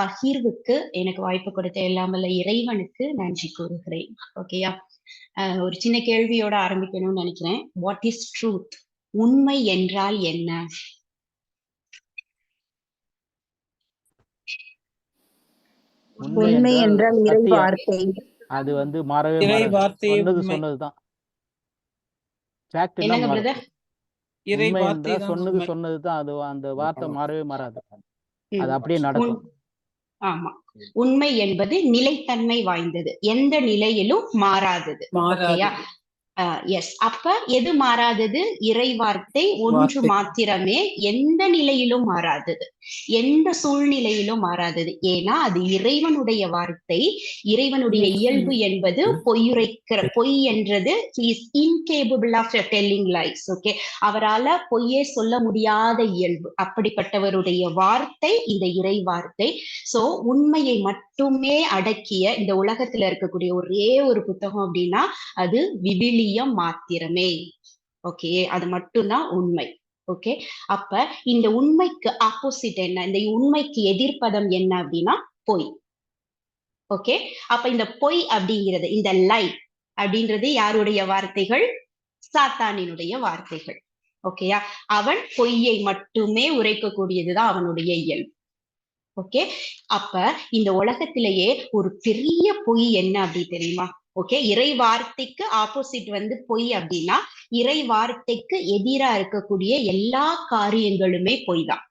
பகிர்வுக்கு எனக்கு வாய்ப்பு கொடுத்த எல்லாமல்ல இறைவனுக்கு நன்றி கூறுகிறேன். ஓகேயா ஒரு சின்ன கேள்வியோட ஆரம்பிக்கணும்னு நினைக்கிறேன். வாட் இஸ் ட்ரூத் உண்மை என்றால் என்ன? உண்மை என்றால் இறை. வார்த்தை. அது வந்து மாறவே சொன்னது. சொன்னதுதான். சொன்னது. சொன்னதுதான். அது அந்த வார்த்தை மாறவே மாறாது. அது அப்படியே நடக்கும். ஆமா. உண்மை என்பது நிலைத்தன்மை வாய்ந்தது. எந்த நிலையிலும் மாறாதது. ஓகேயா? எஸ் அப்ப எது மாறாதது? இறை வார்த்தை. ஒன்று. மாத்திரமே எந்த நிலையிலும் மாறாதது. எந்த சூழ்நிலையிலும் மாறாதது. ஏன்னா அது இறைவனுடைய வார்த்தை. இறைவனுடைய இயல்பு என்பது பொய்யுரைக்கிற பொய் என்றது is incapable of telling lies okay அவரால பொய்யே சொல்ல முடியாத இயல்பு. அப்படிப்பட்டவருடைய வார்த்தை இந்த இறை வார்த்தை சோ உண்மையை மட்டுமே அடக்கிய இந்த உலகத்துல இருக்கக்கூடிய ஒரே ஒரு புத்தகம் அப்படின்னா அது துல்லியம் மாத்திரமே. ஓகே அது மட்டும்தான் உண்மை. ஓகே அப்ப இந்த உண்மைக்கு ஆப்போசிட் என்ன? இந்த உண்மைக்கு எதிர்ப்பதம் என்ன அப்படின்னா பொய். ஓகே அப்ப இந்த பொய் அப்படிங்கிறது இந்த லை அப்படின்றது யாருடைய வார்த்தைகள்? சாத்தானினுடைய வார்த்தைகள். ஓகேயா அவன் பொய்யை மட்டுமே உரைக்கக்கூடியதுதான் அவனுடைய இயல்பு ஓகே அப்ப இந்த உலகத்திலேயே ஒரு பெரிய பொய் என்ன அப்படி தெரியுமா? ஓகே இறை வார்த்தைக்கு ஆப்போசிட் வந்து பொய் அப்படின்னா இறை வார்த்தைக்கு எதிரா இருக்கக்கூடிய எல்லா காரியங்களுமே பொய் தான்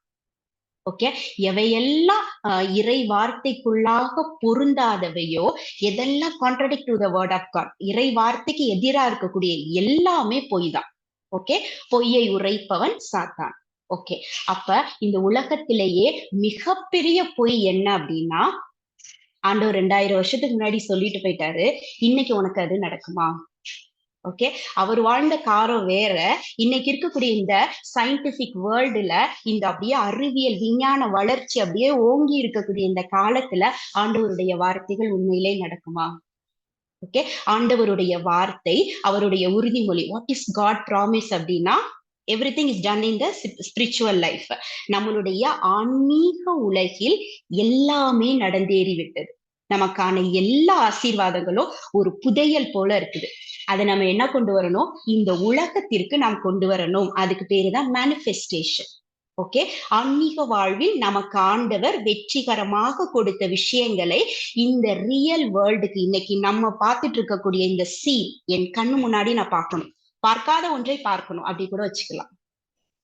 ஓகே எவையெல்லாம் இறை வார்த்தைக்குள்ளாக பொருந்தாதவையோ எதெல்லாம் contradict to the word of God இறை வார்த்தைக்கு எதிரா இருக்கக்கூடிய எல்லாமே பொய் தான் ஓகே பொய்யை உரைப்பவன் சாத்தான். ஓகே அப்ப இந்த உலகத்திலேயே மிகப்பெரிய பொய் என்ன அப்படின்னா ஆண்டவர் ரெண்டாயிரம் வருஷத்துக்கு முன்னாடி சொல்லிட்டு போயிட்டாரு. இன்னைக்கு உனக்கு அது நடக்குமா? ஓகே அவர் வாழ்ந்த காரம் வேற. இன்னைக்கு இருக்கக்கூடிய இந்த சயின்டிபிக் வேர்ல்டுல இந்த அப்படியே அறிவியல் விஞ்ஞான வளர்ச்சி அப்படியே ஓங்கி இருக்கக்கூடிய இந்த காலத்துல ஆண்டவருடைய வார்த்தைகள் உண்மையிலே நடக்குமா? ஓகே ஆண்டவருடைய வார்த்தை அவருடைய உறுதிமொழி வாட் இஸ் காட் ப்ராமிஸ் அப்படின்னா everything is done in the spiritual life நம்மளுடைய ஆன்மீக உலகில் எல்லாமே நடந்தேறி விட்டது நமக்கான எல்லா ஆசீர்வாதங்களும் ஒரு புதையல் போல இருக்குது. அதை நம்ம என்ன கொண்டு வரணும்? இந்த உலகத்திற்கு நாம் கொண்டு வரணும். அதுக்கு பேரு தான் மேனிஃபெஸ்டேஷன் ஓகே ஆன்மீக வாழ்வில் நமக்கு ஆண்டவர் வெற்றிகரமாக கொடுத்த விஷயங்களை இந்த ரியல் வேர்ல்டுக்கு இன்னைக்கு நம்ம பார்த்துட்டு இருக்கக்கூடிய இந்த சீன் என் கண்ணு முன்னாடி நான் பார்க்கணும். பார்க்காத ஒன்றை பார்க்கணும். அப்படி கூட வச்சுக்கலாம்.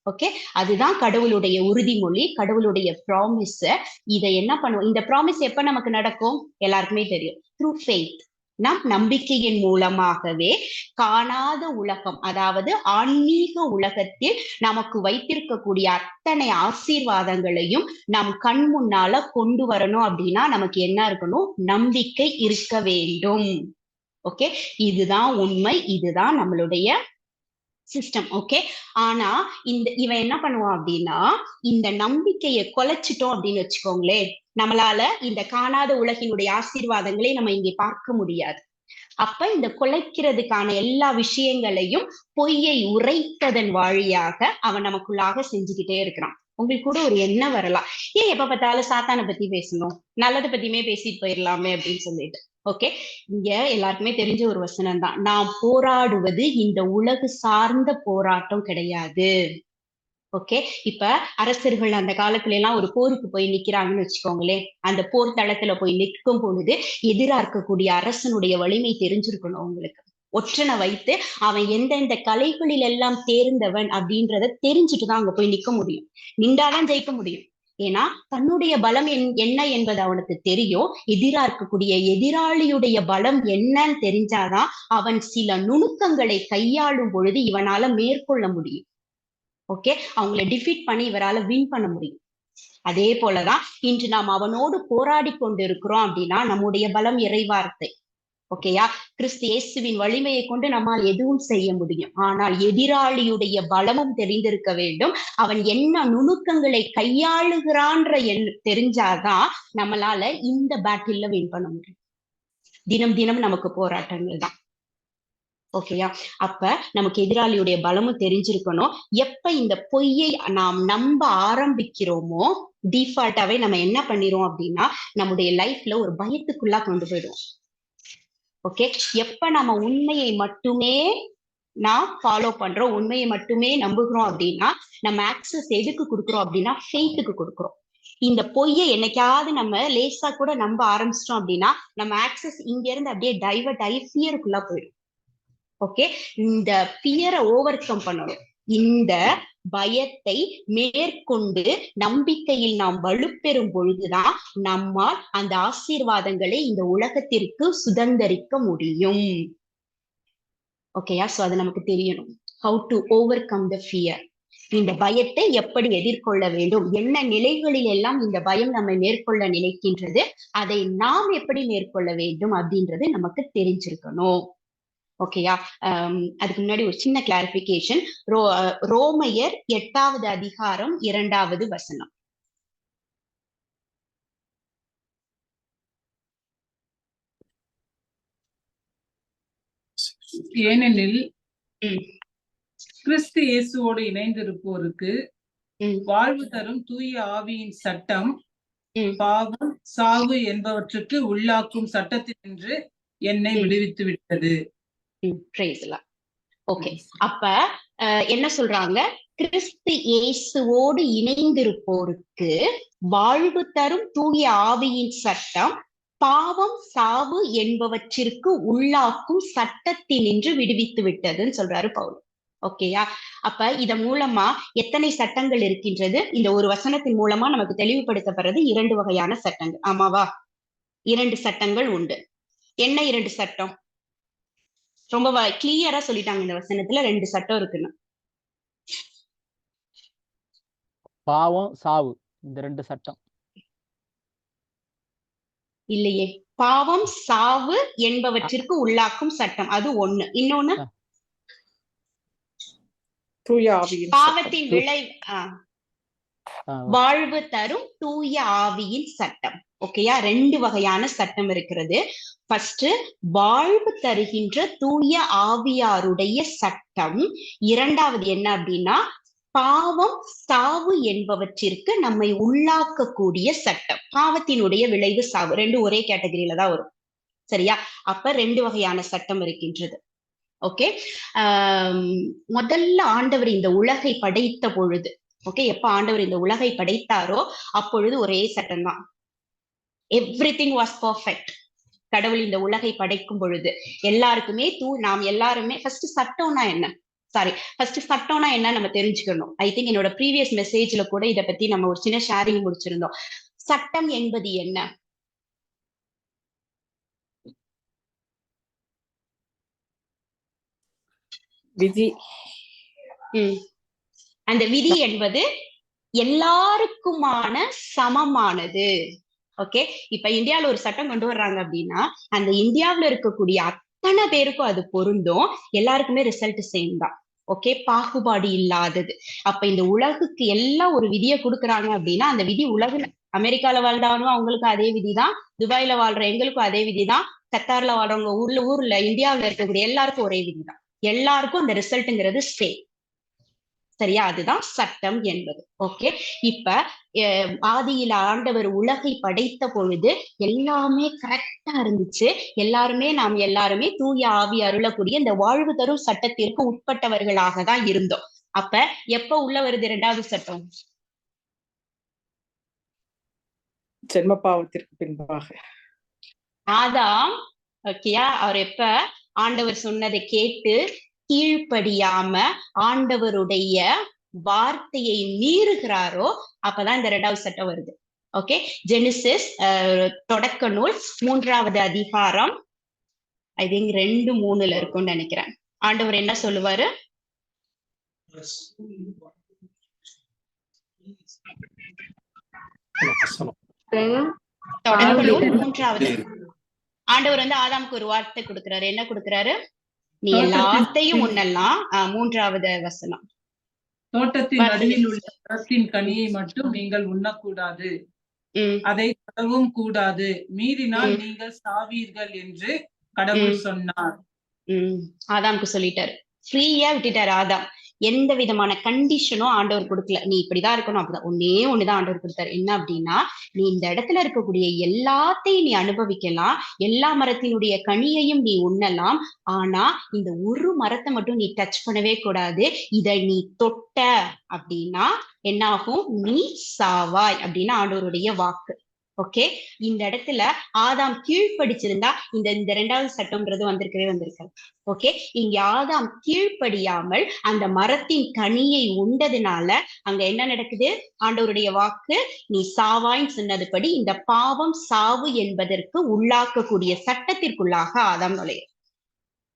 ஓகே அதுதான் கடவுளுடைய உறுதிமொழி கடவுளுடைய ப்ராமிஸ் இதை என்ன பண்ணுவோம்? இந்த ப்ராமிஸ் எப்ப நமக்கு நடக்கும்? எல்லாருக்குமே தெரியும். த்ரூ ஃபெய்த் நம் நம்பிக்கையின் மூலமாகவே காணாத உலகம் அதாவது ஆன்மீக உலகத்தில் நமக்கு வைத்திருக்கக்கூடிய அத்தனை ஆசீர்வாதங்களையும் நம் கண் முன்னால கொண்டு வரணும் அப்படின்னா நமக்கு என்ன இருக்கணும்? நம்பிக்கை இருக்க வேண்டும். ஓகே இதுதான் உண்மை இதுதான் நம்மளுடைய சிஸ்டம் ஓகே ஆனா இந்த இவன் என்ன பண்ணுவான் அப்படின்னா இந்த நம்பிக்கையை கொலைச்சிட்டோம் அப்படின்னு வச்சுக்கோங்களேன் நம்மளால இந்த காணாத உலகினுடைய ஆசீர்வாதங்களை நம்ம இங்கே பார்க்க முடியாது. அப்ப இந்த கொலைக்கிறதுக்கான எல்லா விஷயங்களையும் பொய்யை உரைத்ததன் வழியாக அவன் நமக்குள்ளாக செஞ்சுக்கிட்டே இருக்கிறான். உங்களுக்கு கூட ஒரு எண்ணம் வரலாம். ஏன் எப்ப பார்த்தாலும் சாத்தானை பத்தி பேசணும்? நல்லதை பத்தியுமே பேசிட்டு போயிடலாமே அப்படின்னு சொல்லிட்டு. ஓகே இங்க எல்லாருக்குமே தெரிஞ்ச ஒரு வசனம் தான் நாம் போராடுவது இந்த உலகு சார்ந்த போராட்டம் கிடையாது. ஓகே இப்ப அரசர்கள் அந்த காலத்துல எல்லாம் ஒரு போருக்கு போய் நிக்கிறாங்கன்னு வச்சுக்கோங்களேன். அந்த போர் தளத்துல போய் நிற்கும் பொழுது எதிரா இருக்கக்கூடிய அரசனுடைய வலிமை தெரிஞ்சிருக்கணும் உங்களுக்கு. ஒற்றனை வைத்து அவன் எந்தெந்த கலைகளில் எல்லாம் தேர்ந்தவன் அப்படின்றத தெரிஞ்சுட்டு தான் அங்க போய் நிக்க முடியும். நின்றாதான் ஜெயிக்க முடியும். ஏன்னா தன்னுடைய பலம் என் என்ன என்பது அவனுக்கு தெரியும். எதிரா இருக்கக்கூடிய எதிராளியுடைய பலம் என்னன்னு தெரிஞ்சாதான் அவன் சில நுணுக்கங்களை கையாளும் பொழுது இவனால மேற்கொள்ள முடியும். ஓகே அவங்கள டிஃபீட் பண்ணி இவரால வின் பண்ண முடியும். அதே போலதான் இன்று நாம் அவனோடு போராடி கொண்டு இருக்கிறோம் அப்படின்னா நம்முடைய பலம் இறைவார்த்தை. ஓகேயா கிறிஸ்து இயேசுவின் வலிமையை கொண்டு நம்மால் எதுவும் செய்ய முடியும். ஆனால் எதிராளியுடைய பலமும் தெரிந்திருக்க வேண்டும். அவன் என்ன நுணுக்கங்களை கையாளுகிறான்ற எண் தெரிஞ்சாதான் நம்மளால இந்த பேட்டில்ல வின் பண்ண முடியும். தினம் தினம் நமக்கு போராட்டங்கள் தான். ஓகேயா அப்ப நமக்கு எதிராளியுடைய பலமும் தெரிஞ்சிருக்கணும். எப்ப இந்த பொய்யை நாம் நம்ப ஆரம்பிக்கிறோமோ டிஃபால்ட்டாவே நம்ம என்ன பண்ணிரும் அப்படின்னா நம்முடைய லைஃப்ல ஒரு பயத்துக்குள்ளா கொண்டு போயிடும் ஓகே எப்ப நம்ம உண்மையை மட்டுமே நான் ஃபாலோ பண்றோம் உண்மையை மட்டுமே நம்புகிறோம் அப்படின்னா நம்ம ஆக்சஸ் எதுக்கு கொடுக்குறோம் அப்படின்னா ஃபெய்த்துக்கு கொடுக்குறோம். இந்த பொய்யை என்னைக்காவது நம்ம லேசா கூட நம்ப ஆரம்பிச்சிட்டோம் அப்படின்னா நம்ம ஆக்சஸ் இங்க இருந்து அப்படியே டைவர்ட் ஆகி ஃபியருக்குள்ள போயிடும். ஓகே இந்த ஃபியரை ஓவர் கம் பண்ணணும். இந்த பயத்தை மேற்கொண்டு நம்பிக்கையில் நாம் வலுப்பெறும் பொழுதுதான் நம்மால் அந்த ஆசீர்வாதங்களை இந்த உலகத்திற்கு சுதந்தரிக்க முடியும். ஓகேயா சோ அது நமக்கு தெரியணும். How to overcome the fear இந்த பயத்தை எப்படி எதிர்கொள்ள வேண்டும்? என்ன நிலைகளில் எல்லாம் இந்த பயம் நம்மை மேற்கொள்ள நினைக்கின்றது? அதை நாம் எப்படி மேற்கொள்ள வேண்டும்? அப்படின்றது நமக்கு தெரிஞ்சிருக்கணும். ஓகேயா அதுக்கு முன்னாடி ஒரு சின்ன கிளாரிபிகேஷன் ரோ ரோமையர் எட்டாவது அதிகாரம் இரண்டாவது வசனம் ஏனெனில். கிறிஸ்து இயேசுவோடு இணைந்திருப்போருக்கு. வாழ்வு தரும் தூய ஆவியின் சட்டம். பாவம் சாவு என்பவற்றுக்கு உள்ளாக்கும் சட்டத்தினின்று என்னை. விடுவித்து விட்டது ஓகே. அப்ப என்ன சொல்றாங்க? கிறிஸ்து இயேசுவோடு இணைந்திருப்போருக்கு வாழ்வு தரும் தூய ஆவியின் சட்டம் பாவம் சாவு என்பவற்றிற்கு உள்ளாக்கும் சட்டத்தினின்று விடுவித்து விட்டதுன்னு சொல்றாரு பவுல். ஓகேயா? அப்ப இத மூலமா எத்தனை சட்டங்கள் இருக்கின்றது? இந்த ஒரு வசனத்தின் மூலமா நமக்கு தெளிவுபடுத்தப்படுறது இரண்டு வகையான சட்டங்கள். ஆமாவா? இரண்டு சட்டங்கள் உண்டு. என்ன இரண்டு சட்டம்? ரொம்ப கிளியரா சொல்லிட்டாங்க இந்த வசனத்துல ரெண்டு சட்டம் இருக்குன்னு. பாவம் சாவு இந்த ரெண்டு சட்டம். இல்லையே. பாவம் சாவு என்பவற்றிற்கு உள்ளாக்கும் சட்டம். அது ஒண்ணு. இன்னொன்னு? பாவத்தின் விளை வாழ்வு தரும் தூய ஆவியின் சட்டம். ஓகேயா ரெண்டு வகையான சட்டம் இருக்கிறது. ஃபர்ஸ்ட் வாழ்வு தருகின்ற தூய ஆவியாருடைய சட்டம். இரண்டாவது என்ன அப்படின்னா பாவம் சாவு என்பவற்றிற்கு நம்மை உள்ளாக்கக்கூடிய சட்டம். பாவத்தினுடைய விளைவு சாவு. ரெண்டு ஒரே கேட்டகரியில தான் வரும். சரியா? அப்ப ரெண்டு வகையான சட்டம் இருக்கின்றது. ஓகே முதல்ல ஆண்டவர் இந்த உலகை படைத்த பொழுது ஓகே எப்ப ஆண்டவர் இந்த உலகை படைத்தாரோ அப்பொழுது ஒரே சட்டம் தான் எவ்ரி திங் வாஸ் பர்ஃபெக்ட் கடவுள் இந்த உலகை படைக்கும் பொழுது எல்லாருக்குமே தூ நாம் எல்லாருமே ஃபர்ஸ்ட் சட்டம்னா என்ன? சாரி ஃபர்ஸ்ட் சட்டம்னா என்ன நம்ம தெரிஞ்சுக்கணும். ஐ திங்க் என்னோட ப்ரீவியஸ் மெசேஜ்ல கூட இத பத்தி நம்ம ஒரு சின்ன ஷேரிங் முடிச்சிருந்தோம். சட்டம் என்பது என்ன? விதி. அந்த விதி என்பது எல்லாருக்குமான சமமானது. ஓகே இப்ப இந்தியால ஒரு சட்டம் கொண்டு வர்றாங்க அப்படின்னா அந்த இந்தியாவுல இருக்கக்கூடிய அத்தனை பேருக்கும் அது பொருந்தும். எல்லாருக்குமே ரிசல்ட் சேம் தான். ஓகே பாகுபாடு இல்லாதது. அப்ப இந்த உலகுக்கு எல்லாம் ஒரு விதியை கொடுக்குறாங்க அப்படின்னா அந்த விதி உலக அமெரிக்கால வாழ்ந்தாலும் அவங்களுக்கு அதே விதிதான். துபாயில வாழ்ற எங்களுக்கும் அதே விதிதான். கத்தார்ல வாழ்றவங்க ஊர்ல ஊர்ல இந்தியாவுல இருக்கக்கூடிய எல்லாருக்கும் ஒரே விதிதான். எல்லாருக்கும் அந்த ரிசல்ட்ங்கிறது சேம் சரியா அதுதான் சட்டம் என்பது. ஓகே இப்ப ஆதியில ஆண்டவர் உலகை படைத்த பொழுது எல்லாமே கரெக்டா இருந்துச்சு. எல்லாருமே நாம் எல்லாருமே தூய ஆவி அருளக்கூடிய இந்த வாழ்வு தரும் சட்டத்திற்கு உட்பட்டவர்களாக தான் இருந்தோம். அப்ப எப்ப உள்ள வருது இரண்டாவது சட்டம்? ஜென்ம பாவத்திற்கு பின்பாக. ஆதாம் ஓகேயா அவர் எப்ப? ஆண்டவர் சொன்னதை கேட்டு கீழ்ப்படியாம ஆண்டவருடைய வார்த்தையை மீறுகிறாரோ அப்பதான் இந்த ரெண்டாவது சட்டம் வருது. ஓகே ஜெனிசிஸ் தொடக்க நூல் மூன்றாவது அதிகாரம். ஐ திங்க் ரெண்டு மூணுல இருக்கும்னு நினைக்கிறேன். ஆண்டவர் என்ன சொல்லுவாரு? தொடக்க நூல் மூன்றாவது. ஆண்டவர் வந்து ஆதாமுக்கு ஒரு வார்த்தை கொடுக்கிறாரு. என்ன கொடுக்கிறாரு? நீ எல்லாத்தையும் உண்ணலாம். மூன்றாவது வசனம். தோட்டத்தின். நடுவில் உள்ள மரத்தின் கனியை மட்டும் நீங்கள் உண்ணக்கூடாது. அதை தொடவும் கூடாது. மீறினால். நீங்கள் சாவீர்கள் என்று கடவுள். சொன்னார். உம் ஆதாம்க்கு சொல்லிட்டாரு. ஃப்ரீயா விட்டுட்டாரு ஆதாம். எந்த விதமான கண்டிஷனும் ஆண்டவர் கொடுக்கல. நீ இப்படிதான் இருக்கணும். அப்படிதான். ஒன்னே ஒண்ணுதான் ஆண்டவர் கொடுத்தாரு. என்ன அப்படின்னா நீ இந்த இடத்துல இருக்கக்கூடிய எல்லாத்தையும் நீ அனுபவிக்கலாம். எல்லா மரத்தினுடைய கனியையும் நீ உண்ணலாம். ஆனா இந்த ஒரு மரத்தை மட்டும் நீ டச் பண்ணவே கூடாது. இதை நீ தொட்ட அப்படின்னா என்ன ஆகும் நீ சாவாய். அப்படின்னு ஆண்டவருடைய வாக்கு. ஓகே இந்த இடத்துல ஆதாம் கீழ்ப்படிச்சிருந்தா இந்த இந்த ரெண்டாவது சட்டம்ன்றது வந்திருக்கவே வந்திருக்காது. ஓகே இங்க ஆதாம் கீழ்ப்படியாமல் அந்த மரத்தின் கனியை உண்டதுனால அங்க என்ன நடக்குது? ஆண்டவருடைய வாக்கு நீ சாவாய்ன்னு சொன்னதுபடி இந்த பாவம் சாவு என்பதற்கு உள்ளாக்கக்கூடிய சட்டத்திற்குள்ளாக ஆதாம் நுழையும்.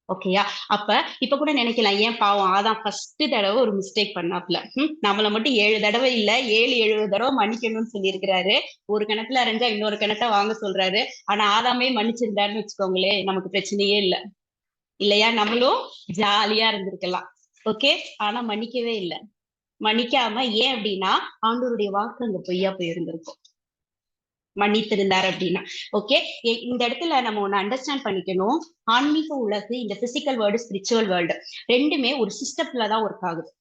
ஓகேயா அப்ப இப்ப கூட நினைக்கலாம் ஏன் பாவம் அதான் ஃபர்ஸ்ட் தடவை ஒரு மிஸ்டேக் பண்ணாப்ல நம்மள மட்டும் ஏழு தடவை இல்ல ஏழு எழுபது தடவை மன்னிக்கணும்னு சொல்லியிருக்கிறாரு. ஒரு கிணத்துல அரைஞ்சா இன்னொரு கிணத்தை வாங்க சொல்றாரு. ஆனா ஆதாமே மன்னிச்சிருந்தாருன்னு வச்சுக்கோங்களேன் நமக்கு பிரச்சனையே இல்ல. இல்லையா? நம்மளும் ஜாலியா இருந்திருக்கலாம். ஓகே ஆனா மன்னிக்கவே இல்ல. மன்னிக்காம ஏன் அப்படின்னா ஆண்டோருடைய வாக்கு அங்க பொய்யா போயிருந்திருக்கும். மன்னித்திருந்தார் அப்படின்னா. ஓகே இந்த இடத்துல நம்ம ஒண்ணு அண்டர்ஸ்டாண்ட் பண்ணிக்கணும். ஆன்மீக உலகு இந்த பிசிக்கல் வேர்ல்டு ஸ்பிரிச்சுவல் வேர்ல்டு ரெண்டுமே ஒரு சிஸ்டத்துல தான் ஒர்க் ஆகுது.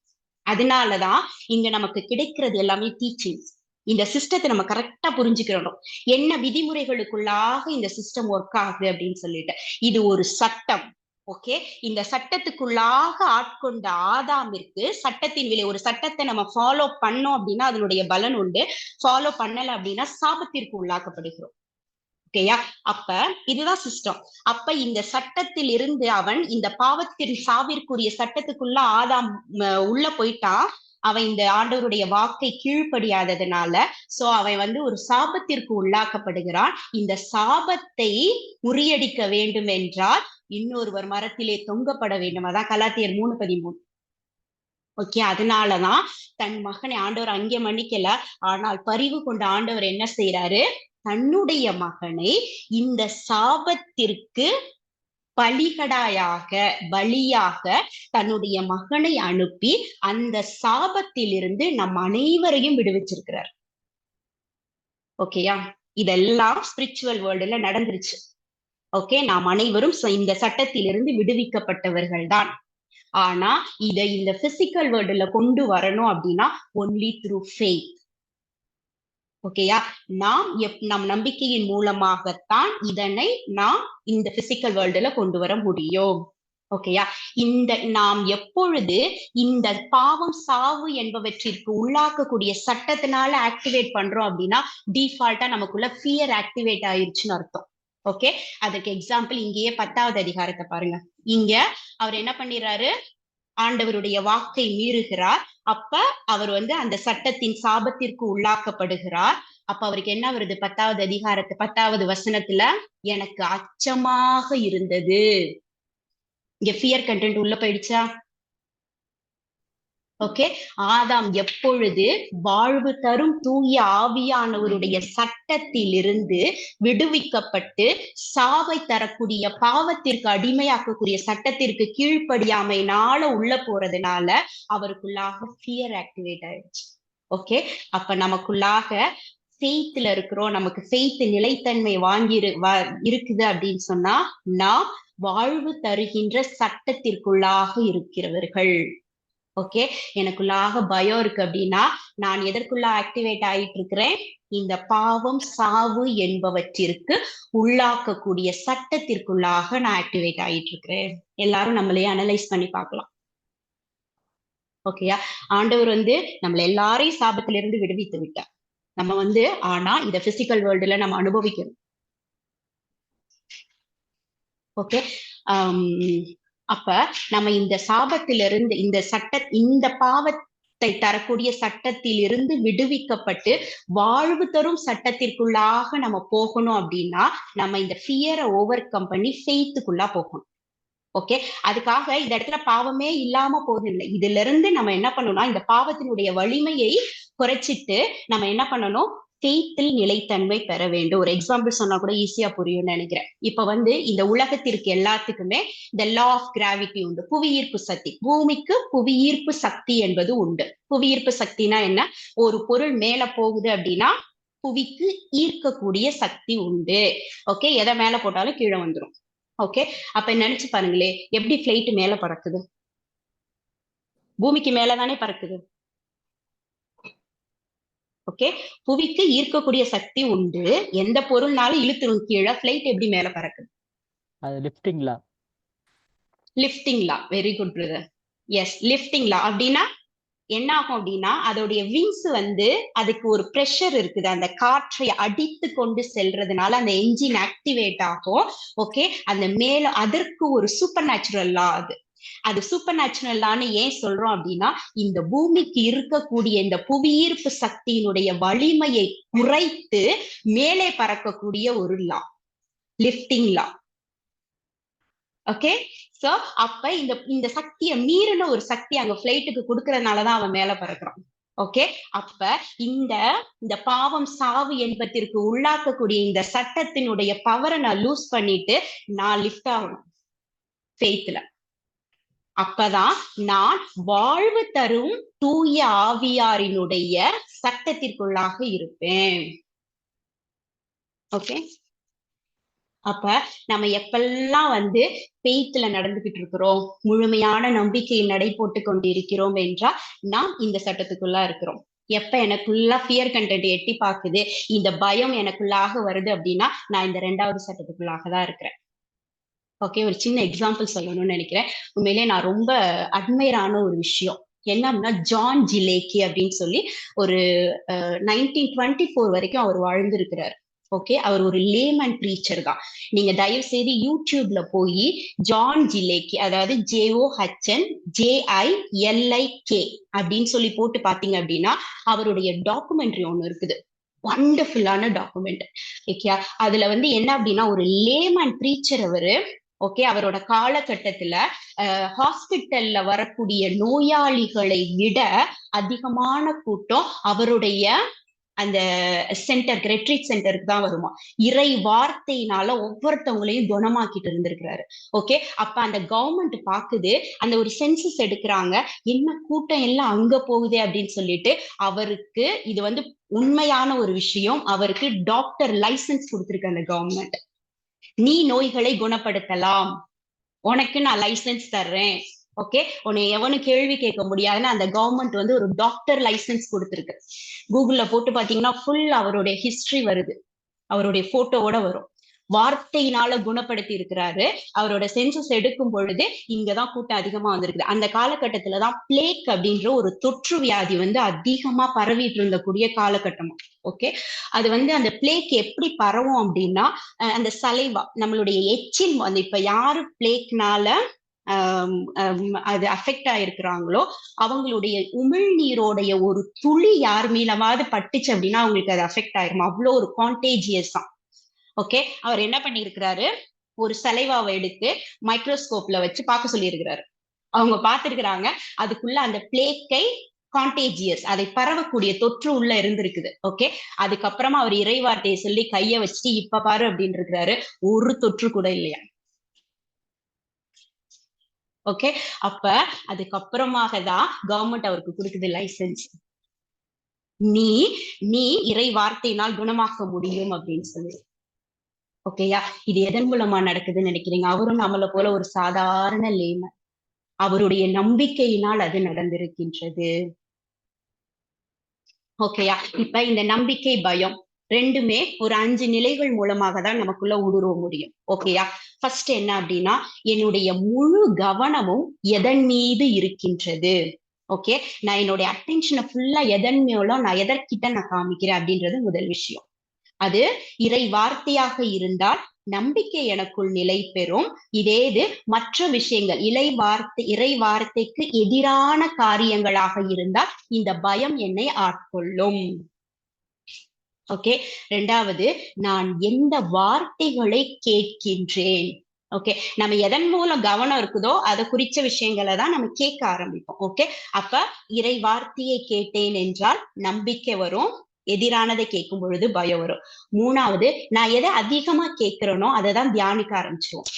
அதனாலதான் இங்க நமக்கு கிடைக்கிறது எல்லாமே டீச்சிங்ஸ் இந்த சிஸ்டத்தை நம்ம கரெக்டா புரிஞ்சுக்கிறோம் என்ன விதிமுறைகளுக்குள்ளாக இந்த சிஸ்டம் ஒர்க் ஆகுது அப்படின்னு சொல்லிட்டு. இது ஒரு சட்டம். ஓகே இந்த சட்டத்துக்குள்ளாக ஆட்கொண்ட ஆதாமிற்கு சட்டத்தின் விலை ஒரு சட்டத்தை நம்ம ஃபாலோ பண்ணோம் அப்படின்னா அதனுடைய பலன் உண்டு. ஃபாலோ பண்ணல அப்படின்னா சாபத்திற்கு உள்ளாக்கப்படுகிறோம். ஓகேயா அப்ப இதுதான் சிஸ்டம் அப்ப இந்த சட்டத்தில் இருந்து அவன் இந்த பாவத்தின் சாவிற்குரிய சட்டத்துக்குள்ள ஆதாம் உள்ள போயிட்டான். அவன் இந்த ஆண்டவருடைய வாக்கை கீழ்ப்படியாததுனால சோ அவன் வந்து ஒரு சாபத்திற்கு உள்ளாக்கப்படுகிறான். இந்த சாபத்தை முறியடிக்க வேண்டும் என்றால் இன்னொருவர் மரத்திலே தொங்கப்பட வேண்டும். அதான் கலாத்தியர் மூணு பதிமூணு. ஓகே அதனாலதான் தன் மகனை ஆண்டவர் அங்கே மன்னிக்கல. ஆனால் பரிவு கொண்ட ஆண்டவர் என்ன செய்யறாரு தன்னுடைய மகனை இந்த சாபத்திற்கு பலிகடாயாக பலியாக தன்னுடைய மகனை அனுப்பி அந்த சாபத்திலிருந்து நம் அனைவரையும் விடுவிச்சிருக்கிறார். ஓகேயா இதெல்லாம் ஸ்பிரிச்சுவல் வேர்ல்டுல நடந்துருச்சு. ஓகே நாம் அனைவரும் இந்த சட்டத்திலிருந்து விடுவிக்கப்பட்டவர்கள் தான் ஆனா இதை இந்த பிசிக்கல் வேர்ல்டுல கொண்டு வரணும் அப்படின்னா ஒன்லி த்ரூ ஃபெய்த் ஓகேயா நாம் எப் நம் நம்பிக்கையின் மூலமாகத்தான் இதனை நாம் இந்த பிசிக்கல் வேர்ல்டுல கொண்டு வர முடியும். ஓகேயா இந்த நாம் எப்பொழுது இந்த பாவம் சாவு என்பவற்றிற்கு உள்ளாக்கக்கூடிய சட்டத்தினால ஆக்டிவேட் பண்றோம் அப்படின்னா டிஃபால்ட்டா நமக்குள்ள ஃபியர் ஆக்டிவேட் ஆயிருச்சுன்னு அர்த்தம். ஓகே அதுக்கு எக்ஸாம்பிள் இங்கேயே பத்தாவது அதிகாரத்தை பாருங்க. இங்க அவர் என்ன பண்ணிடுறாரு? ஆண்டவருடைய வாக்கை மீறுகிறார். அப்ப அவர் வந்து அந்த சட்டத்தின் சாபத்திற்கு உள்ளாக்கப்படுகிறார். அப்ப அவருக்கு என்ன வருது? பத்தாவது அதிகாரத்து பத்தாவது வசனத்துல எனக்கு அச்சமாக இருந்தது. இங்க ஃபியர் கண்டென்ட் உள்ள போயிடுச்சா? ஓகே ஆதாம் எப்பொழுது வாழ்வு தரும் தூய ஆவியானவருடைய சட்டத்திலிருந்து விடுவிக்கப்பட்டு சாவை தரக்கூடிய பாவத்திற்கு அடிமையாக்கக்கூடிய சட்டத்திற்கு கீழ்ப்படியாமைனால உள்ள போறதுனால அவருக்குள்ளாக ஃபியர் ஆக்டிவேட் ஆயிடுச்சு. ஓகே அப்ப நமக்குள்ளாக ஃபெய்த்ல இருக்கிறோம். நமக்கு ஃபெய்த் நிலைத்தன்மை வாங்கி வ- இருக்குது அப்படின்னு சொன்னா நாம் வாழ்வு தருகின்ற சட்டத்திற்குள்ளாக இருக்கிறவர்கள். ஓகே எனக்குள்ளாக பயம் இருக்கு அப்படின்னா நான் எதற்குள்ள ஆக்டிவேட் ஆயிட்டு இருக்கிறேன் இந்த பாவம் சாவு என்பவற்றிற்கு உள்ளாக்கக்கூடிய சட்டத்திற்குள்ளாக நான் ஆக்டிவேட் ஆயிட்டு இருக்கிறேன் எல்லாரும் நம்மளையே அனலைஸ் பண்ணி பார்க்கலாம். ஓகேயா ஆண்டவர் வந்து நம்மள எல்லாரையும் சாபத்திலிருந்து விடுவித்து விட்டார். நம்ம வந்து ஆனா இந்த பிசிக்கல் வேர்ல்டுல நம்ம அனுபவிக்கணும். ஓகே அப்ப நம்ம இந்த சாபத்திலிருந்து இந்த சட்ட இந்த பாவத்தை தரக்கூடிய சட்டத்திலிருந்து விடுவிக்கப்பட்டு வாழ்வு தரும் சட்டத்திற்குள்ளாக நம்ம போகணும் அப்படின்னா நம்ம இந்த ஃபியரை ஓவர் கம் பண்ணி ஃபெய்த்துக்குள்ளா போகணும். ஓகே அதுக்காக இந்த இடத்துல பாவமே இல்லாம போதில்லை இதுல இருந்து நம்ம என்ன பண்ணணும்னா இந்த பாவத்தினுடைய வலிமையை குறைச்சிட்டு நம்ம என்ன பண்ணணும்? ஃபெய்த்தில் நிலைத்தன்மை பெற வேண்டும். ஒரு எக்ஸாம்பிள் சொன்னா கூட ஈஸியா புரியும்னு நினைக்கிறேன். இப்ப வந்து இந்த உலகத்திற்கு எல்லாத்துக்குமே இந்த லா ஆஃப் கிராவிட்டி உண்டு. புவியீர்ப்பு சக்தி. பூமிக்கு புவியீர்ப்பு சக்தி என்பது உண்டு. புவியீர்ப்பு சக்தினா என்ன? ஒரு பொருள் மேல போகுது அப்படின்னா புவிக்கு ஈர்க்கக்கூடிய சக்தி உண்டு. ஓகே எதை மேல போட்டாலும் கீழே வந்துரும். ஓகே அப்ப நினைச்சு பாருங்களே எப்படி பிளைட் மேல பறக்குது? பூமிக்கு மேலதானே பறக்குது? ஓகே புவிக்கு ஈர்க்கக்கூடிய சக்தி உண்டு. எந்த பொருள்னாலும் இழுத்துரும் கீழே பிளைட் எப்படி மேல பறக்குது? அது லிஃப்டிங்ல lifting law. Very good brother yes lifting law. அப்படின்னா என்ன ஆகும் அப்படின்னா அதோடைய விங்ஸ் வந்து அதுக்கு ஒரு ப்ரெஷர் இருக்குது. அந்த காற்றை அடித்து கொண்டு செல்றதுனால அந்த என்ஜின் ஆக்டிவேட் ஆகும். ஓகே அந்த மேல அதற்கு ஒரு சூப்பர் நேச்சுரல் லா அது. அது சூப்பர் நேச்சுரல்லான்னு ஏன் சொல்றோம் அப்படின்னா இந்த பூமிக்கு இருக்கக்கூடிய இந்த புவியீர்ப்பு சக்தியினுடைய வலிமையை குறைத்து மேலே பறக்கக்கூடிய ஒரு law lifting law okay so அப்ப இந்த இந்த சக்தியை மீறின ஒரு சக்தி அங்க பிளைட்டுக்கு கொடுக்கறதுனாலதான் அவன் மேல பறக்குறான். ஓகே அப்ப இந்த இந்த பாவம் சாவு என்பதற்கு உள்ளாக்கக்கூடிய இந்த சட்டத்தினுடைய பவரை நான் லூஸ் பண்ணிட்டு நான் லிஃப்ட் ஆகணும் ஃபெய்த்ல அப்பதான் நான் வாழ்வு தரும் தூய ஆவியாரினுடைய சட்டத்திற்குள்ளாக இருப்பேன். ஓகே அப்ப நம்ம எப்பெல்லாம் வந்து பெய்த்துல நடந்துகிட்டு இருக்கிறோம் முழுமையான நம்பிக்கையில் நடை போட்டு கொண்டிருக்கிறோம் என்றால் நாம் இந்த சட்டத்துக்குள்ளா இருக்கிறோம். எப்ப எனக்குள்ள ஃபியர் கண்டென்ட் எட்டி பாக்குது இந்த பயம் எனக்குள்ளாக வருது அப்படின்னா நான் இந்த ரெண்டாவது சட்டத்துக்குள்ளாக தான் இருக்கிறேன். ஓகே ஒரு சின்ன எக்ஸாம்பிள் சொல்லணும்னு நினைக்கிறேன். உண்மையிலே நான் ரொம்ப அட்மையரான ஒரு விஷயம். என்ன அப்படின்னா ஜான் ஜிலேக்கி அப்படின்னு சொல்லி ஒரு நைன்டீன் டுவெண்ட்டி ஃபோர் வரைக்கும் அவர் வாழ்ந்திருக்கிறார். ஓகே அவர் ஒரு லேமன் ப்ரீச்சர் தான். நீங்க தயவு செய்து யூடியூப்ல போய் ஜான் ஜிலேக்கி அதாவது J O H N J I L I K அப்படின்னு சொல்லி போட்டு பாத்தீங்க அப்படின்னா அவருடைய டாக்குமெண்ட்ரி ஒண்ணு இருக்குது. வண்டர்ஃபுல்லான டாக்குமெண்ட் ஓகே அதுல வந்து என்ன அப்படின்னா ஒரு லேமன் ப்ரீச்சர் அவரு ஓகே அவரோட காலகட்டத்துல ஹாஸ்பிட்டல்ல வரக்கூடிய நோயாளிகளை விட அதிகமான கூட்டம் அவருடைய அந்த சென்டருக்கு ரெட்ரீட் சென்டருக்கு தான் வருமா. இறை வார்த்தையினால ஒவ்வொருத்தவங்களையும் குணமாக்கிட்டு இருந்திருக்கிறாரு. ஓகே அப்ப அந்த கவர்மெண்ட் பாக்குது அந்த ஒரு சென்சஸ் எடுக்கிறாங்க என்ன கூட்டம் எல்லாம் அங்க போகுது அப்படின்னு சொல்லிட்டு அவருக்கு இது வந்து உண்மையான ஒரு விஷயம் அவருக்கு டாக்டர் லைசன்ஸ் கொடுத்திருக்கு அந்த கவர்மெண்ட் நீ நோய்களை குணப்படுத்தலாம். உனக்கு நான் லைசன்ஸ் தர்றேன். ஓகே உன்னை எவனும் கேள்வி கேட்க முடியாதுன்னு அந்த கவர்மெண்ட் வந்து ஒரு டாக்டர் லைசன்ஸ் கொடுத்துருக்கு. கூகுள்ல போட்டு பாத்தீங்கன்னா ஃபுல் அவருடைய ஹிஸ்டரி வருது. அவருடைய போட்டோவோட வரும். வார்த்தையினால குணப்படுத்தி இருக்கிறாரு. அவரோட சென்சஸ் எடுக்கும் பொழுது இங்கதான் கூட்டம் அதிகமா வந்திருக்குது. அந்த காலகட்டத்துலதான் பிளேக் அப்படின்ற ஒரு தொற்று வியாதி வந்து அதிகமா பரவிட்டு இருந்தக்கூடிய காலகட்டமா. ஓகே அது வந்து அந்த பிளேக் எப்படி பரவும் அப்படின்னா அந்த சலைவா நம்மளுடைய எச்சில் வந்து இப்ப யாரு பிளேக்னால அது அஃபெக்ட் ஆயிருக்கிறாங்களோ அவங்களுடைய உமிழ்நீரோடைய ஒரு துளி யார் மீளவாவது பட்டுச்சு அப்படின்னா அவங்களுக்கு அது அஃபெக்ட் ஆயிரும்? அவ்வளோ ஒரு கான்டேஜியஸ் தான் ஓகே அவர் என்ன பண்ணியிருக்கிறாரு? ஒரு சலைவாவை எடுத்து மைக்ரோஸ்கோப்ல வச்சு பார்க்க சொல்லியிருக்கிறாரு. அவங்க பார்த்திருக்கிறாங்க அதுக்குள்ள அந்த பிளேக்கை கான்டேஜியஸ் அதை பரவக்கூடிய தொற்று உள்ள இருந்திருக்குது. ஓகே அதுக்கப்புறமா அவர் இறைவார்த்தையை சொல்லி கைய வச்சுட்டு இப்ப பாரு அப்படின்னு இருக்கிறாரு ஒரு தொற்று கூட இல்லையா? ஓகே அப்ப அதுக்கப்புறமாக தான் கவர்மெண்ட் அவருக்கு கொடுக்குது லைசன்ஸ் நீ நீ இறை வார்த்தையினால் குணமாக்க முடியும் அப்படின்னு சொல்லி. ஓகேயா இது எதன் மூலமா நடக்குதுன்னு நினைக்கிறீங்க? அவரும் நம்மளை போல ஒரு சாதாரண லேமன் அவருடைய நம்பிக்கையினால் அது நடந்திருக்கின்றது. ஓகேயா இப்ப இந்த நம்பிக்கை பயம் ரெண்டுமே ஒரு அஞ்சு நிலைகள் மூலமாக தான் நமக்குள்ள ஊடுருவ முடியும். ஓகேயா ஃபர்ஸ்ட் என்ன அப்படின்னா என்னுடைய முழு கவனமும் எதன் மீது இருக்கின்றது? ஓகே நான் என்னுடைய அட்டென்ஷனை ஃபுல்லா எதன் மூலம் நான் எதற்கிட்ட நான் காமிக்கிறேன் அப்படின்றது முதல் விஷயம். அது இறை வார்த்தையாக இருந்தால் நம்பிக்கை எனக்குள் நிலை பெறும். இதே இது மற்ற விஷயங்கள் இலை வார்த்தை இறை வார்த்தைக்கு எதிரான காரியங்களாக இருந்தால் இந்த பயம் என்னை ஆட்கொள்ளும். ஓகே ரெண்டாவது நான் எந்த வார்த்தைகளை கேட்கின்றேன்? ஓகே நம்ம எதன் மூலம் கவனம் இருக்குதோ அதை குறிச்ச விஷயங்களை தான் நம்ம கேட்க ஆரம்பிப்போம். ஓகே அப்ப இறை வார்த்தையை கேட்டேன் என்றால் நம்பிக்கை வரும் எதிரானதை கேட்கும் பொழுது பயம் வரும். மூணாவது நான் எதை அதிகமா கேட்கிறேனோ அதை தான் தியானிக்க ஆரம்பிச்சிருவோம்.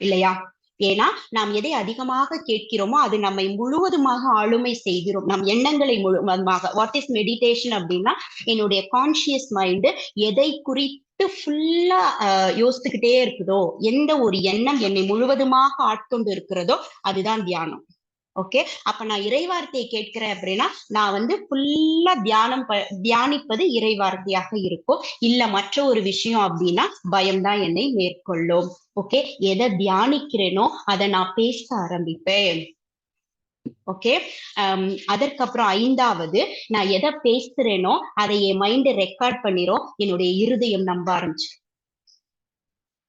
இல்லையா? ஏன்னா நாம் எதை அதிகமாக கேட்கிறோமோ அது நம்மை முழுவதுமாக ஆளுமை செய்கிறோம் நம் எண்ணங்களை முழுவதுமாக. வாட் இஸ் மெடிடேஷன் அப்படின்னா என்னுடைய கான்சியஸ் மைண்டு எதை குறித்து ஃபுல்லா யோசித்துக்கிட்டே இருக்குதோ எந்த ஒரு எண்ணம் என்னை முழுவதுமாக ஆட்கொண்டு இருக்கிறதோ அதுதான் தியானம். ஓகே அப்ப நான் இறைவார்த்தையை கேட்கிறேன் அப்படின்னா நான் வந்து ஃபுல்லா தியானம் ப- தியானிப்பது இறைவார்த்தையாக இருக்கும். இல்ல மற்ற ஒரு விஷயம் அப்படின்னா பயம்தான் என்னை மேற்கொள்ளும். ஓகே எதை தியானிக்கிறேனோ அதை நான் பேச ஆரம்பிப்பேன். ஓகே அதற்கப்புறம் ஐந்தாவது நான் எதை பேசுறேனோ அதை என் மைண்ட் ரெக்கார்ட் பண்ணிரும். என்னுடைய இருதயம் நம்ப ஆரம்பிச்சு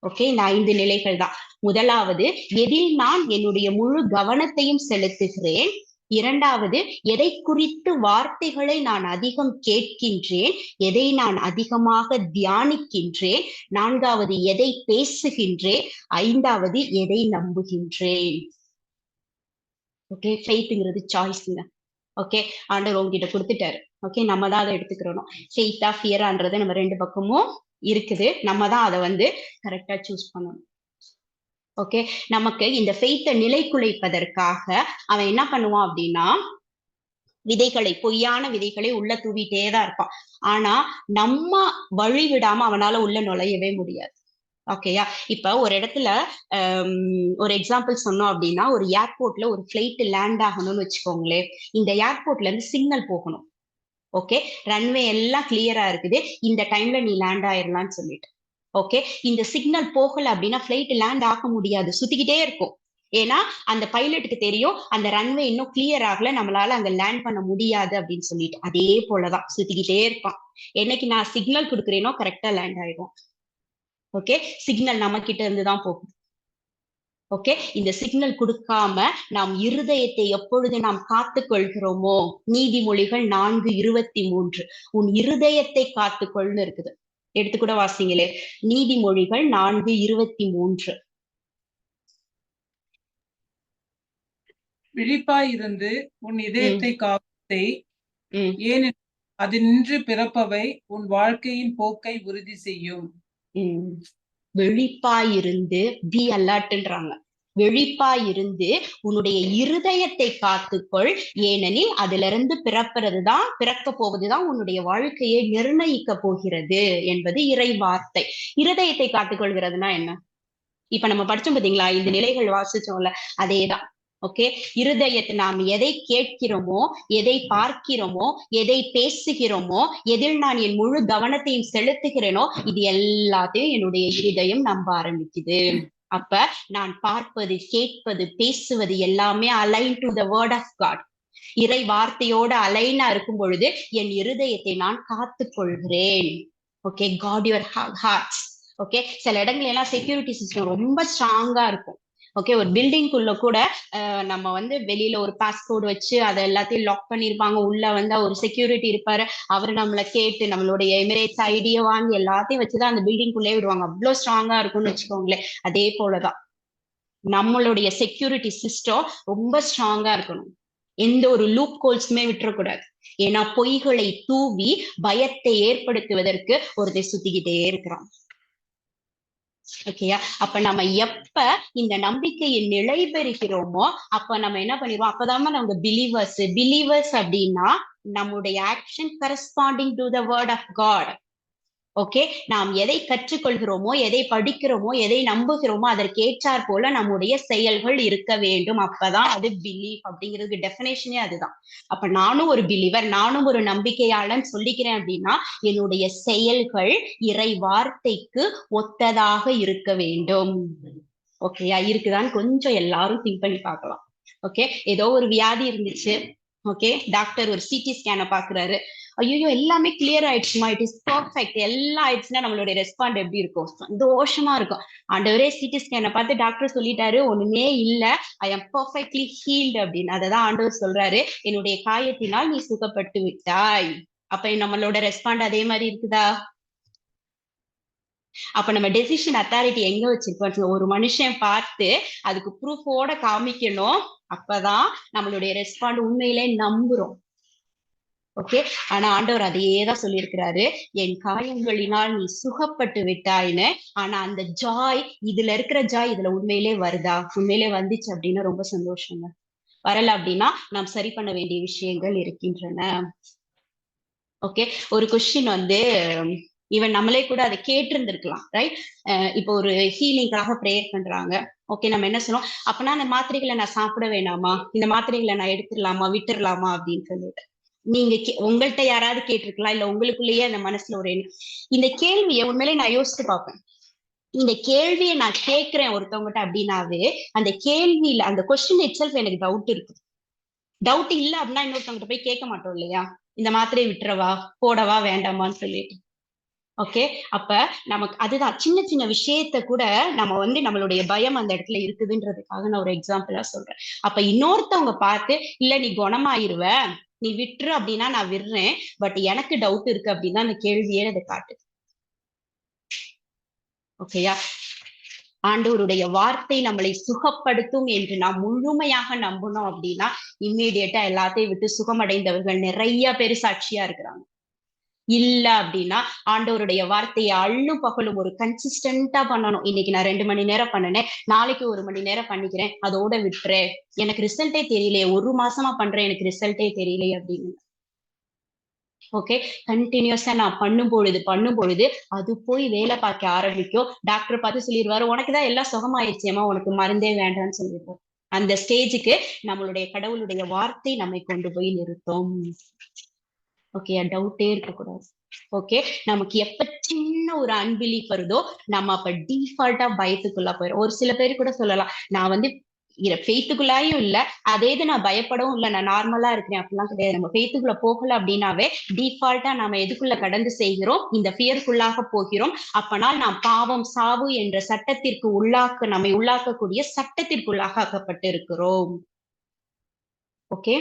ஓகே இந்த ஐந்து நிலைகள் தான். முதலாவது எதில் நான் என்னுடைய முழு கவனத்தையும் செலுத்துகிறேன்? இரண்டாவது எதை குறித்து வார்த்தைகளை நான் அதிகம் கேட்கின்றேன்? எதை நான் அதிகமாக தியானிக்கின்றேன்? நான்காவது எதை பேசுகின்றேன்? ஐந்தாவது எதை நம்புகின்றேன்? ஓகே ஃபெய்த்துங்கிறது சாய்ஸ்ங்க ஓகே ஆண்டவர் உங்ககிட்ட கொடுத்துட்டாரு. ஓகே நம்ம தான் அதை எடுத்துக்கிறோம் ஃபெய்த்தா ஃபியரான்றதை நம்ம ரெண்டு பக்கமும் இருக்குது. நம்ம தான் அதை வந்து கரெக்டா சூஸ் பண்ணணும். ஓகே நமக்கு இந்த ஃபெய்த்தை நிலைக்குலைப்பதற்காக அவன் என்ன பண்ணுவான் அப்படின்னா விதைகளை பொய்யான விதைகளை உள்ள தூவிட்டே தான் இருப்பான். ஆனா நம்ம வழி விடாம அவனால உள்ள நுழையவே முடியாது. ஓகேயா இப்ப ஒரு இடத்துல ஒரு எக்ஸாம்பிள் சொன்னோம் அப்படின்னா ஒரு ஏர்போர்ட்ல ஒரு ஃபிளைட் லேண்ட் ஆகணும்னு வச்சுக்கோங்களேன். இந்த ஏர்போர்ட்ல இருந்து சிக்னல் போகணும். ஓகே ரன்வே எல்லாம் கிளியரா இருக்குது. இந்த டைம்ல நீ லேண்ட் ஆயிரலாம்னு சொல்லிட்டு. ஓகே இந்த சிக்னல் போகல அப்படின்னா ஃபிளைட் லேண்ட் ஆக முடியாது. சுத்திக்கிட்டே இருக்கும். ஏன்னா அந்த பைலட்டுக்கு தெரியும் அந்த ரன்வே இன்னும் கிளியர் ஆகல. நம்மளால அங்க லேண்ட் பண்ண முடியாது அப்படின்னு சொல்லிட்டு. அதே போலதான். சுத்திக்கிட்டே இருப்பான். என்னைக்கு நான் சிக்னல் கொடுக்குறேனோ கரெக்டா லேண்ட் ஆயிடும் ஓகே சிக்னல் நம்ம கிட்ட இருந்து தான் போகும். ஓகே இந்த சிக்னல் கொடுக்காம நாம் இருதயத்தை எப்பொழுது நாம் காத்துக் கொள்கிறோமோ? நீதிமொழிகள் நான்கு இருபத்தி மூன்று. உன் இருதயத்தை காத்துக்கொள்னு இருக்குது. எடுத்து கூட வாசிங்களே. நீதிமொழிகள் நான்கு இருபத்தி மூன்று. விழிப்பாய் இருந்து உன் இதயத்தை ம். ஏனெனில் அது நின்று பிறப்பவை உன் வாழ்க்கையின் போக்கை உறுதி செய்யும். உம் விழிப்பாயிருந்து பி அலர்ட்ன்றாங்க விழிப்பாயிருந்து உன்னுடைய இருதயத்தை காத்துக்கொள். ஏனெனில் அதுல இருந்து பிறப்புறதுதான் பிறக்க போவதுதான் உன்னுடைய வாழ்க்கையை நிர்ணயிக்க போகிறது என்பது இறை வார்த்தை இருதயத்தை காத்துக்கொள்கிறதுனா என்ன? இப்ப நம்ம படிச்சோம் பாத்தீங்களா? இந்த நிலைகள் வாசிச்சோம்ல அதேதான். ஓகே இருதயத்தை நாம் எதை கேட்கிறோமோ எதை பார்க்கிறோமோ எதை பேசுகிறோமோ எதில் நான் என் முழு கவனத்தையும் செலுத்துகிறேனோ இது எல்லாத்தையும் என்னுடைய இருதயம் நம்ப ஆரம்பிக்குது. அப்ப நான் பார்ப்பது கேட்பது பேசுவது எல்லாமே align to the word of God இறை வார்த்தையோட அலைனா இருக்கும் பொழுது என் இருதயத்தை நான் காத்துக் கொள்கிறேன் okay guard your hearts okay சில இடங்கள்ல எல்லாம் செக்யூரிட்டி சிஸ்டம் ரொம்ப ஸ்ட்ராங்கா இருக்கும். ஓகே ஒரு பில்டிங்குள்ள கூட அஹ், நம்ம வந்து வெளியில ஒரு பாஸ்போர்ட் வச்சு அதை எல்லாத்தையும் லாக் பண்ணிருப்பாங்க உள்ள வந்து ஒரு செக்யூரிட்டி இருப்பாரு. அவர் நம்மளை கேட்டு நம்மளுடைய எமிரேட்ஸ் ஐடியை வாங்கி எல்லாத்தையும் வச்சுதான் அந்த பில்டிங்குள்ளே விடுவாங்க. அவ்வளவு ஸ்ட்ராங்கா இருக்கும்னு வச்சுக்கோங்களேன். அதே போலதான். நம்மளுடைய செக்யூரிட்டி சிஸ்டம் ரொம்ப ஸ்ட்ராங்கா இருக்கணும். எந்த ஒரு லூப் கோல்ஸுமே விட்டுறக்கூடாது. ஏன்னா பொய்களை தூவி பயத்தை ஏற்படுத்துவதற்கு ஒருத்தர் சுத்திக்கிட்டே இருக்கிறான். ஓகேயா அப்ப நம்ம எப்ப இந்த நம்பிக்கையை நிலை பெறுகிறோமோ அப்ப நம்ம என்ன பண்ணிடுவோம்? அப்பதான் நம்ம பிலீவர்ஸ் பிலீவர்ஸ் அப்படின்னா நம்முடைய action corresponding to the word of God okay நாம் எதை கற்றுக்கொள்கிறோமோ எதை படிக்கிறோமோ எதை நம்புகிறோமோ அதற்கு போல நம்முடைய செயல்கள் இருக்க வேண்டும். அப்பதான் அது பிலீஃப் அப்படிங்கிறதுக்கு டெஃபினேஷனே அதுதான். அப்ப நானும் ஒரு பிலீவர் நானும் ஒரு நம்பிக்கையாளன் சொல்லிக்கிறேன் அப்படின்னா என்னுடைய செயல்கள் இறை வார்த்தைக்கு ஒத்ததாக இருக்க வேண்டும். ஓகேயா இருக்குதான்னு கொஞ்சம் எல்லாரும் திங்க் பண்ணி பார்க்கலாம். ஓகே ஏதோ ஒரு வியாதி இருந்துச்சு. ஓகே டாக்டர் ஒரு சிடி ஸ்கேனை பாக்குறாரு ஐயோ எல்லாமே கிளியர் ஆயிடுச்சுமா? இட் இஸ் பர்ஃபெக்ட் எல்லாம் ஆயிடுச்சுன்னா நம்மளுடைய ரெஸ்பாண்ட் எப்படி இருக்கும்? சந்தோஷமா இருக்கும். ஆண்டவரே சிடி ஸ்கேனை பார்த்து டாக்டர் சொல்லிட்டாரு. ஒண்ணுமே இல்ல. ஐ எம் பர்ஃபெக்ட்லி ஹீல்டு அப்படின்னு. அததான் ஆண்டவர் சொல்றாரு. என்னுடைய காயத்தினால் நீ சுகப்பட்டு விட்டாய். அப்ப நம்மளோட ரெஸ்பாண்ட் அதே மாதிரி இருக்குதா? அப்ப நம்ம டெசிஷன் அத்தாரிட்டி எங்க வச்சிருக்கோம்? ஒரு மனுஷன் பார்த்து அதுக்கு ப்ரூஃபோட காமிக்கணும். அப்பதான் நம்மளுடைய ரெஸ்பாண்ட் உண்மையிலே நம்புறோம். ஓகே ஆனா ஆண்டவர் அதையே தான் சொல்லியிருக்கிறாரு. என் காயங்களினால் நீ சுகப்பட்டு விட்டாயின்னு ஆனா அந்த ஜாய் இதுல இருக்கிற ஜாய் இதுல உண்மையிலே வருதா? உண்மையிலே வந்துச்சு அப்படின்னா ரொம்ப சந்தோஷங்க. வரல அப்படின்னா நாம் சரி பண்ண வேண்டிய விஷயங்கள் இருக்கின்றன. ஓகே ஒரு கொஸ்டின் வந்து ஈவன் நம்மளே கூட அதை கேட்டிருந்திருக்கலாம் ரைட் இப்போ ஒரு ஹீலிங்காக ப்ரேயர் பண்றாங்க. ஓகே நம்ம என்ன சொல்லுவோம்? அப்பனா அந்த மாத்திரைகளை நான் சாப்பிட வேணாமா? இந்த மாத்திரைகளை நான் எடுத்துடலாமா? விட்டுடலாமா? அப்படின்னு சொல்லிட்டு. நீங்க கே- யாராவது கேட்டிருக்கலாம் இல்ல உங்களுக்குள்ளேயே அந்த மனசுல ஒரு இந்த கேள்வியை உண்மையிலே நான் யோசிச்சு பார்ப்பேன். இந்த கேள்வியை நான் கேட்கிறேன் ஒருத்தவங்ககிட்ட அப்படின்னாவே அந்த கேள்வியில அந்த கொஸ்டின் இட் எனக்கு டவுட் இருக்கு டவுட் இல்ல அப்படின்னா இன்னொருத்தவங்ககிட்ட போய் கேட்க மாட்டோம் இல்லையா? இந்த மாத்திரையை விட்டுறவா? போடவா? வேண்டாமான்னு சொல்லிட்டு. ஓகே அப்ப நமக்கு அதுதான். சின்ன சின்ன விஷயத்த கூட நம்ம வந்து நம்மளுடைய பயம் அந்த இடத்துல இருக்குதுன்றதுக்காக நான் ஒரு எக்ஸாம்பிளா சொல்றேன். அப்ப இன்னொருத்தவங்க பார்த்து இல்ல நீ குணமாயிருவ. நீ விட்டுரு அப்படின்னா நான் விடுறேன். பட் எனக்கு டவுட் இருக்கு அப்படின்னா அந்த கேள்வியே அதை காட்டுது. ஓகேயா ஆண்டவருடைய வார்த்தை நம்மளை சுகப்படுத்தும் என்று நாம் முழுமையாக நம்பணும் அப்படின்னா இம்மீடியட்டா எல்லாத்தையும் விட்டு சுகமடைந்தவர்கள் நிறைய பேர் சாட்சியா இருக்கிறாங்க. இல்ல அப்படின்னா ஆண்டவருடைய வார்த்தையை அள்ளும் பகலும் ஒரு கன்சிஸ்டன்டா பண்ணணும். இன்னைக்கு நான் ரெண்டு மணி நேரம் பண்ணினேன். நாளைக்கு ஒரு மணி நேரம் பண்ணிக்கிறேன். அதோட விட்டுறேன் எனக்கு ரிசல்ட்டே தெரியலையே. ஒரு மாசமா பண்றேன். எனக்கு ரிசல்ட்டே தெரியலையே அப்படின்னு. ஓகே கண்டினியூஸா நான் பண்ணும் பொழுது பண்ணும் பொழுது அது போய் வேலை பார்க்க ஆரம்பிக்கும். டாக்டர் பார்த்து சொல்லிடுவாரு உனக்குதான் எல்லாம் சுகமாயிருச்சேம்மா உனக்கு மருந்தே வேண்டாம்னு சொல்லிடுவார். அந்த ஸ்டேஜுக்கு நம்மளுடைய கடவுளுடைய வார்த்தை நம்மை கொண்டு போய் நிறுத்தும். ஓகே டவுட்டே இருக்கக்கூடாது. ஓகே நமக்கு எப்ப சின்ன ஒரு அன்பிலீஃப் வருதோ நம்ம அப்ப டிஃபால்ட்டா பயத்துக்குள்ள போயிடும் ஒரு சில பேர் கூட சொல்லலாம் நான் வந்து ஃபெய்த்துக்குள்ளாயும் இல்ல அதே இது நான் பயப்படவும் இல்ல நான் நார்மலா இருக்கிறேன் அப்படிலாம் கிடையாது. நம்ம ஃபெய்த்துக்குள்ள போகல அப்படின்னாவே டிஃபால்ட்டா நாம எதுக்குள்ள கடந்து செய்கிறோம்? இந்த ஃபியருக்குள்ளாக போகிறோம். அப்பனால் நாம் பாவம் சாவு என்ற சட்டத்திற்கு உள்ளாக்க நம்மை உள்ளாக்கக்கூடிய சட்டத்திற்குள்ளாக ஆக்கப்பட்டு இருக்கிறோம் ஓகே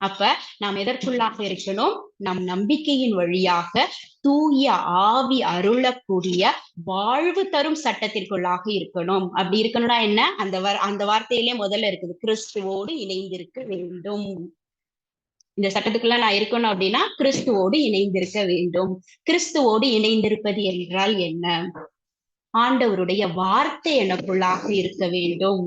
அப்ப நாம் எதற்குள்ளாக இருக்கணும் நம் நம்பிக்கையின் வழியாக தூய ஆவி அருளக்கூடிய வாழ்வு தரும் சட்டத்திற்குள்ளாக இருக்கணும். அப்படி இருக்கணும்னா என்ன? அந்த வர் அந்த வார்த்தையிலே முதல்ல இருக்குது கிறிஸ்துவோடு இணைந்திருக்க வேண்டும். இந்த சட்டத்துக்குள்ள நான் இருக்கணும் அப்படின்னா கிறிஸ்துவோடு இணைந்திருக்க வேண்டும். கிறிஸ்துவோடு இணைந்திருப்பது என்றால் என்ன? ஆண்டவருடைய வார்த்தை எனக்குள்ளாக இருக்க வேண்டும்.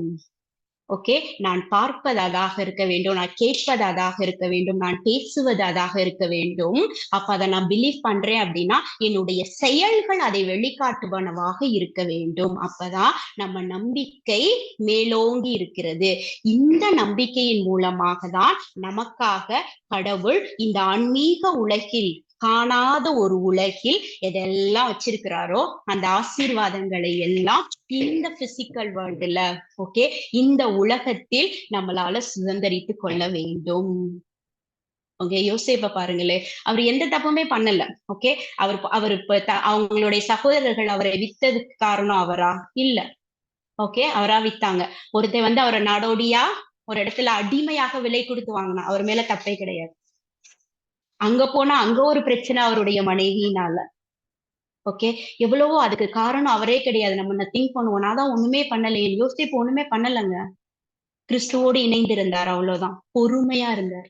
ஓகே நான் பார்ப்பது அதாக இருக்க வேண்டும் நான் கேட்பது அதாக இருக்க வேண்டும் நான் பேசுவது அதாக இருக்க வேண்டும். அப்ப அதை நான் பிலீவ் பண்றேன் அப்படின்னா என்னுடைய செயல்கள் அதை வெளிக்காட்டுவனவாக இருக்க வேண்டும். அப்பதான் நம்ம நம்பிக்கை மேலோங்கி இருக்கிறது. இந்த நம்பிக்கையின் மூலமாக தான் நமக்காக கடவுள் இந்த ஆன்மீக உலகில் காணாத ஒரு உலகில் எதெல்லாம் வச்சிருக்கிறாரோ அந்த ஆசீர்வாதங்களை எல்லாம் இந்த பிசிக்கல் வேர்ல்டுல ஓகே இந்த உலகத்தில் நம்மளால சுதந்திரித்து கொள்ள வேண்டும். ஓகே யோசிப்ப பாருங்களே. அவர் எந்த தப்புமே பண்ணல ஓகே அவர் அவர் இப்ப த- அவங்களுடைய சகோதரர்கள் அவரை வித்ததுக்கு காரணம் அவரா? இல்ல. ஓகே அவரா வித்தாங்க. ஒருத்தர் வந்து அவரை நாடோடியா ஒரு இடத்துல அடிமையாக விலை கொடுத்து வாங்கினா அவர் மேல தப்பே கிடையாது. அங்க போனா அங்க ஒரு பிரச்சனை அவருடைய மனைவியினால. ஓகே எவ்வளவோ அதுக்கு காரணம் அவரே கிடையாது. நம்ம திங்க் பண்ணுவோம்? நான் தான் ஒண்ணுமே பண்ணலையே யோசிப்பு ஒண்ணுமே பண்ணலைங்க. கிறிஸ்துவோடு இணைந்திருந்தார். அவ்வளவுதான். பொறுமையா இருந்தார்.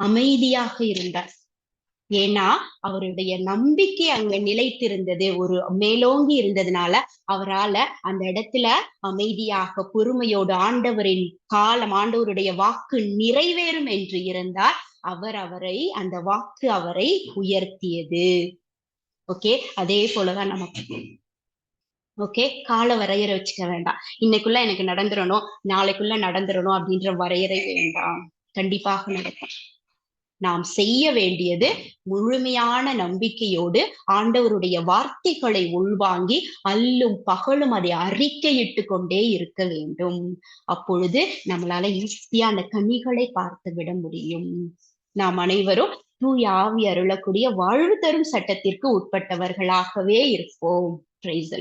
அமைதியாக இருந்தார். ஏன்னா அவருடைய நம்பிக்கை அங்க நிலைத்திருந்தது. ஒரு மேலோங்கி இருந்ததுனால அவரால அந்த இடத்துல அமைதியாக பொறுமையோடு ஆண்டவரின் காலம் ஆண்டவருடைய வாக்கு நிறைவேறும் என்று இருந்தார். அவர் அவரை அந்த வாக்கு அவரை உயர்த்தியது. ஓகே அதே போலதான் நமக்கு ஓகே கால வரையறை வச்சுக்க வேண்டாம். இன்னைக்குள்ள எனக்கு நடந்துடணும் நாளைக்குள்ள நடந்துடணும் அப்படின்ற வரையறை வேண்டாம். கண்டிப்பாக நடக்கும். நாம் செய்ய வேண்டியது முழுமையான நம்பிக்கையோடு ஆண்டவருடைய வார்த்தைகளை உள்வாங்கி அல்லும் பகலும் அதை அறிக்கையிட்டு கொண்டே இருக்க வேண்டும். அப்பொழுது நம்மளால ஈஸியா அந்த கனிகளை பார்த்து விட முடியும். நாம் அனைவரும் தூய ஆவி அருளக்கூடிய வாழ்வு தரும் சட்டத்திற்கு உட்பட்டவர்களாகவே இருப்போம். பிரைஸ்